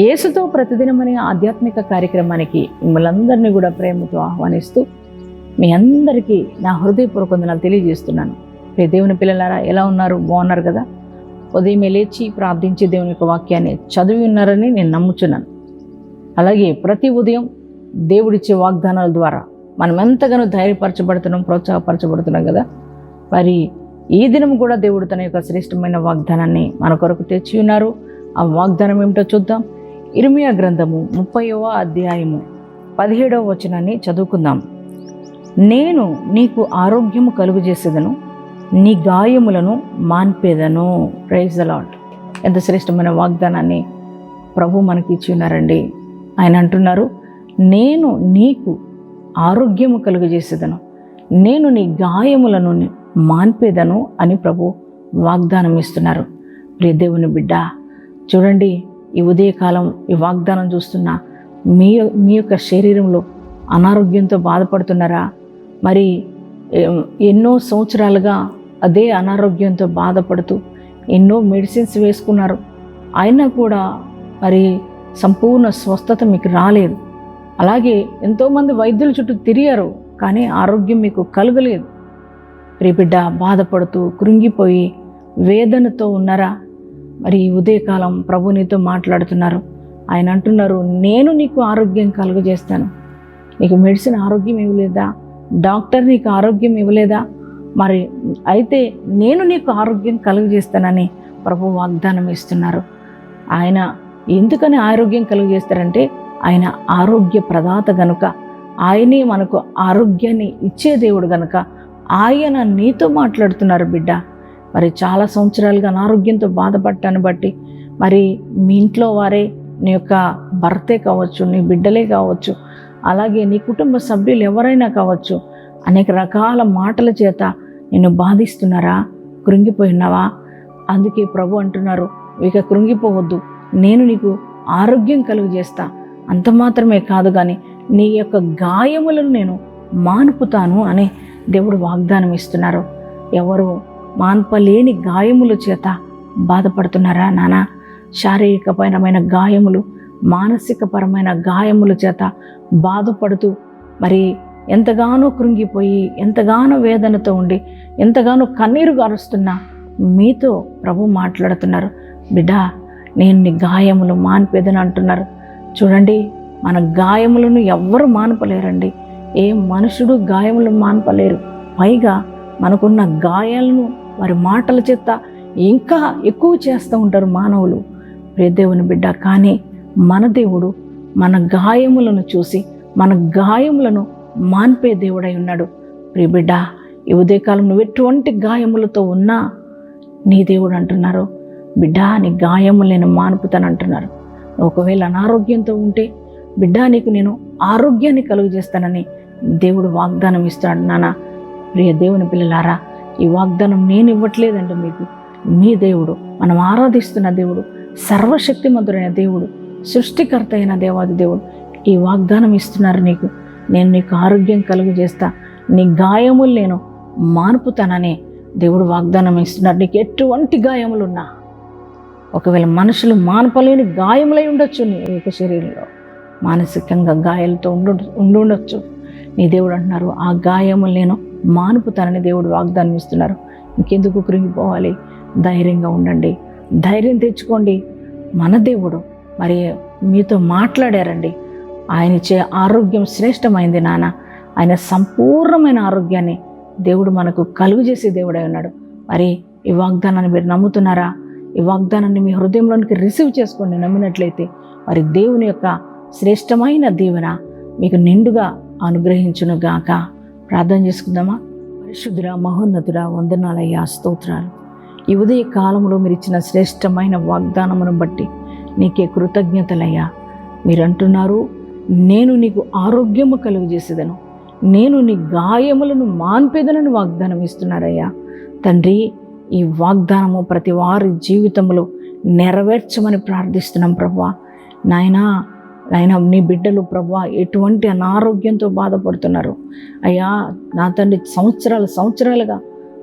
యేసుతో ప్రతిదినమనే ఆధ్యాత్మిక కార్యక్రమానికి మిమ్మల్ని కూడా ప్రేమతో ఆహ్వానిస్తూ మీ అందరికీ నా హృదయపూర్వక వందనాలు తెలియజేస్తున్నాను. ప్రే దేవుని పిల్లలారా ఎలా ఉన్నారు? బాగున్నారు కదా? ఉదయం లేచి ప్రార్థించి దేవుని యొక్క వాక్యాన్ని చదివి ఉన్నారని నేను నమ్ముచున్నాను. అలాగే ప్రతి ఉదయం దేవుడిచ్చే వాగ్దానాల ద్వారా మనం ఎంతగానో ధైర్యపరచబడుతున్నాం ప్రోత్సాహపరచబడుతున్నాం కదా? మరి ఈ దినం కూడా దేవుడు తన యొక్క శ్రేష్టమైన వాగ్దానాన్ని మన కొరకు తెచ్చి ఉన్నారు. ఆ వాగ్దానం ఏమిటో చూద్దాం. ఇర్మియా గ్రంథము ముప్పైవ అధ్యాయము పదిహేడవ వచనాన్ని చదువుకుందాం. నేను నీకు ఆరోగ్యము కలుగు చేసేదను నీ గాయములను మాన్పేదను. ప్రైజ్ అలాట్ ఎంత శ్రేష్టమైన వాగ్దానాన్ని ప్రభు మనకి ఇచ్చి ఉన్నారండి. ఆయన అంటున్నారు నేను నీకు ఆరోగ్యము కలుగజేసేదను నేను నీ గాయములను మాన్పేదను అని ప్రభు వాగ్దానం ఇస్తున్నారు. ప్రియ దేవుని బిడ్డ చూడండి ఈ ఉదయకాలం ఈ వాగ్దానం చూస్తున్న మీ మీ యొక్క శరీరంలో అనారోగ్యంతో బాధపడుతున్నారా? మరి ఎన్నో సంవత్సరాలుగా అదే అనారోగ్యంతో బాధపడుతూ ఎన్నో మెడిసిన్స్ వేసుకున్నారు. అయినా కూడా మరి సంపూర్ణ స్వస్థత మీకు రాలేదు. అలాగే ఎంతోమంది వైద్యుల చుట్టూ తిరిగారు కానీ ఆరోగ్యం మీకు కలగలేదు. ప్రియబిడ్డ బాధపడుతూ కృంగిపోయి వేదనతో ఉన్నారా? మరి ఈ ఉదయకాలం ప్రభు నీతో మాట్లాడుతున్నారు. ఆయన అంటున్నారు నేను నీకు ఆరోగ్యం కలుగజేస్తాను. నీకు మెడిసిన్ ఆరోగ్యం ఇవ్వలేదా? డాక్టర్ నీకు ఆరోగ్యం ఇవ్వలేదా? మరి అయితే నేను నీకు ఆరోగ్యం కలుగజేస్తానని ప్రభు వాగ్దానం ఇస్తున్నారు. ఆయన ఎందుకని ఆరోగ్యం కలుగజేస్తారంటే ఆయన ఆరోగ్య ప్రదాత గనుక ఆయనే మనకు ఆరోగ్యాన్ని ఇచ్చే దేవుడు గనుక ఆయన నీతో మాట్లాడుతున్నారు బిడ్డ. మరి చాలా సంవత్సరాలుగా అనారోగ్యంతో బాధపడ్డాను బట్టి మరి మీ ఇంట్లో వారే నీ యొక్క భర్తే కావచ్చు నీ బిడ్డలే కావచ్చు అలాగే నీ కుటుంబ సభ్యులు ఎవరైనా కావచ్చు అనేక రకాల మాటల చేత నిన్ను బాధిస్తున్నారా? కృంగిపోయినావా అందుకే ప్రభు అంటున్నారు ఇక కృంగిపోవద్దు. నేను నీకు ఆరోగ్యం కలుగు చేస్తా అంత మాత్రమే కాదు కానీ నీ యొక్క గాయములను నేను మానుపుతాను అని దేవుడు వాగ్దానం ఇస్తున్నారు ఎవరు మాన్పలేని గాయముల చేత బాధపడుతున్నారా నానా? శారీరకపరమైన గాయములు మానసికపరమైన గాయముల చేత బాధపడుతూ మరి ఎంతగానో కృంగిపోయి ఎంతగానో వేదనతో ఉండి ఎంతగానో కన్నీరు గారుస్తున్నా మీతో ప్రభు మాట్లాడుతున్నారు. బిడ్డా నేను నీ గాయములు మాన్పేదని అంటున్నారు. చూడండి మన గాయములను ఎవ్వరు మాన్పలేరండి. ఏ మనుషుడు గాయములు మాన్పలేరు. పైగా మనకున్న గాయాలను వారి మాటల చేత ఇంకా ఎక్కువ చేస్తూ ఉంటారు మానవులు. ప్రియదేవుని బిడ్డ కానీ మన దేవుడు మన గాయములను చూసి మన గాయములను మాన్పే దేవుడై ఉన్నాడు. ప్రియ బిడ్డ ఈ ఉదయకాలం నువ్వు ఎటువంటి గాయములతో ఉన్నా నీ దేవుడు అంటున్నారు. బిడ్డ నీ గాయములు నేను మానుపుతాను అంటున్నారు. ఒకవేళ అనారోగ్యంతో ఉంటే బిడ్డ నీకు నేను ఆరోగ్యాన్ని కలుగు చేస్తానని దేవుడు వాగ్దానం ఇస్తాడు నానా ప్రియ దేవుని పిల్లలారా ఈ వాగ్దానం నేను ఇవ్వట్లేదండి మీకు. మీ దేవుడు మనం ఆరాధిస్తున్న దేవుడు సర్వశక్తిమంతుడైన దేవుడు సృష్టికర్త అయిన దేవాది దేవుడు ఈ వాగ్దానం ఇస్తున్నారు నీకు. నేను నీకు ఆరోగ్యం కలుగు చేస్తా నీ గాయములు నేను మానుపుతానని దేవుడు వాగ్దానం ఇస్తున్నారు. నీకు ఎటువంటి గాయములున్నా ఒకవేళ మనుషులు మానపలేని గాయములై ఉండొచ్చు నీ యొక్క శరీరంలో. మానసికంగా గాయాలతో ఉండు ఉండుండొచ్చు. నీ దేవుడు అంటున్నారు ఆ గాయములు నేను మానుపుతానని దేవుడు వాగ్దానం ఇస్తున్నారు ఇంకెందుకు కృంగిపోవాలి? ధైర్యంగా ఉండండి. ధైర్యం తెచ్చుకోండి. మన దేవుడు మరి మీతో మాట్లాడారండి. ఆయన ఇచ్చే ఆరోగ్యం శ్రేష్టమైంది నాన్న. ఆయన సంపూర్ణమైన ఆరోగ్యాన్ని దేవుడు మనకు కలుగు చేసే దేవుడై ఉన్నాడు. మరి ఈ వాగ్దానాన్ని మీరు నమ్ముతున్నారా? ఈ వాగ్దానాన్ని మీ హృదయంలోనికి రిసీవ్ చేసుకోండి నమ్మినట్లయితే మరి దేవుని యొక్క శ్రేష్టమైన దీవెన మీకు నిండుగా అనుగ్రహించునుగాక. గాక ప్రార్థన చేసుకుందామా? పరిశుద్ధురా మహోన్నతుడ వందనాలయ్యా స్తోత్రాలు. ఈ ఉదయ కాలంలో మీరు ఇచ్చిన శ్రేష్టమైన వాగ్దానమును బట్టి నీకే కృతజ్ఞతలయ్యా. మీరంటున్నారు నేను నీకు ఆరోగ్యము కలుగజేసేదను. నేను నీ గాయములను మాన్పేదనని వాగ్దానం ఇస్తున్నారయ్యా. తండ్రి ఈ వాగ్దానము ప్రతి వారి జీవితంలో నెరవేర్చమని ప్రార్థిస్తున్నాం ప్రభా. నాయనా నాయన నీ బిడ్డలు ప్రభా ఎటువంటి అనారోగ్యంతో బాధపడుతున్నారు? అయ్యా నా తండ్రి సంవత్సరాలు సంవత్సరాలుగా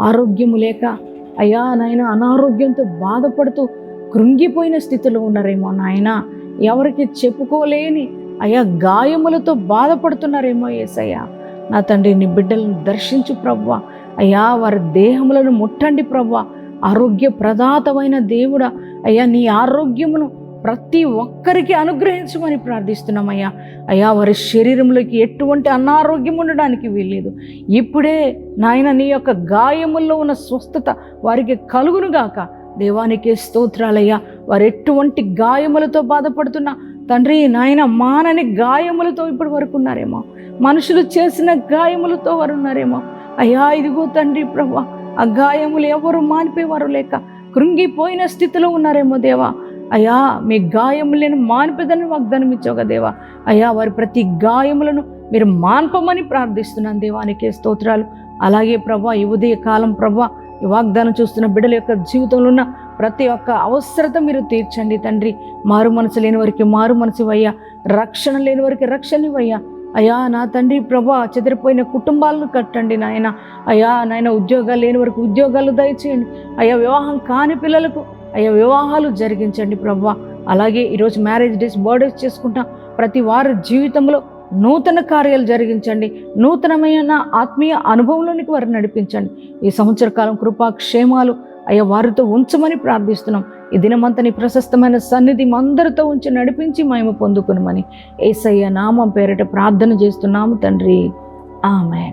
ఆరోగ్యము లేక అయ్యా నాయన అనారోగ్యంతో బాధపడుతూ కృంగిపోయిన స్థితిలో ఉన్నారేమో నాయన. ఎవరికి చెప్పుకోలేని అయ్యా గాయములతో బాధపడుతున్నారేమో ఏసయ్యా. నా తండ్రి నీ బిడ్డలను దర్శించు ప్రవ్వా అయ్యా వారి దేహములను ముట్టండి ప్రవ్వా ఆరోగ్య ప్రదాతమైన దేవుడా అయ్యా నీ ఆరోగ్యమును ప్రతి ఒక్కరికి అనుగ్రహించమని ప్రార్థిస్తున్నామయ్యా. అయ్యా వారి శరీరంలోకి ఎటువంటి అనారోగ్యం ఉండడానికి వీల్లేదు. ఇప్పుడే నాయన నీ యొక్క గాయముల్లో ఉన్న స్వస్థత వారికి కలుగునుగాక దేవానికి స్తోత్రాలయ్యా. వారు ఎటువంటి గాయములతో బాధపడుతున్నా తండ్రి నాయన మానని గాయములతో ఇప్పటి వరకు ఉన్నారేమో. మనుషులు చేసిన గాయములతో వారు ఉన్నారేమో. అయ్యా ఇదిగో తండ్రి ప్రభా ఆ గాయములు ఎవరు మానిపోయేవారు లేక కృంగిపోయిన స్థితిలో ఉన్నారేమో దేవా. అయ్యా మీ గాయములను మాన్పదని వాగ్దానం ఇచ్చావుగా దేవా. అయ్యా వారి ప్రతి గాయములను మీరు మాన్పమని ప్రార్థిస్తున్నాను దేవానికి స్తోత్రాలు. అలాగే ప్రభా ఈ ఉదయ కాలం ప్రభా ఈ వాగ్దానం చూస్తున్న బిడ్డల యొక్క జీవితంలో ఉన్న ప్రతి ఒక్క అవసరత మీరు తీర్చండి తండ్రి. మారు మనసు లేని వారికి మారు మనసు ఇవ్వయ్యా రక్షణ లేని వారికి రక్షణ ఇవ్వయ్యా. అయ్యా నా తండ్రి ప్రభా చెదిరిపోయిన కుటుంబాలను కట్టండి నాయన. అయ్యా నాయన ఉద్యోగాలు లేని వరకు ఉద్యోగాలు దయచేయండి. అయ్యా వివాహం కాని పిల్లలకు అయ్యా వివాహాలు జరిగించండి ప్రభా. అలాగే ఈరోజు మ్యారేజ్ డేస్ బర్త్డేస్ చేసుకుంటాం ప్రతి వారి జీవితంలో నూతన కార్యాలు జరిగించండి. నూతనమైన ఆత్మీయ అనుభవంలోనికి వారిని నడిపించండి. ఈ సంవత్సర కాలం కృపా క్షేమాలు అయ్యా వారితో ఉంచమని ప్రార్థిస్తున్నాం. ఈ దినమంతా నీ ప్రశస్తమైన సన్నిధి అందరితో ఉంచి నడిపించి మేము పొందుకునమని ఏసయ్య నామం పేరిట ప్రార్థన చేస్తున్నాము తండ్రి. ఆమె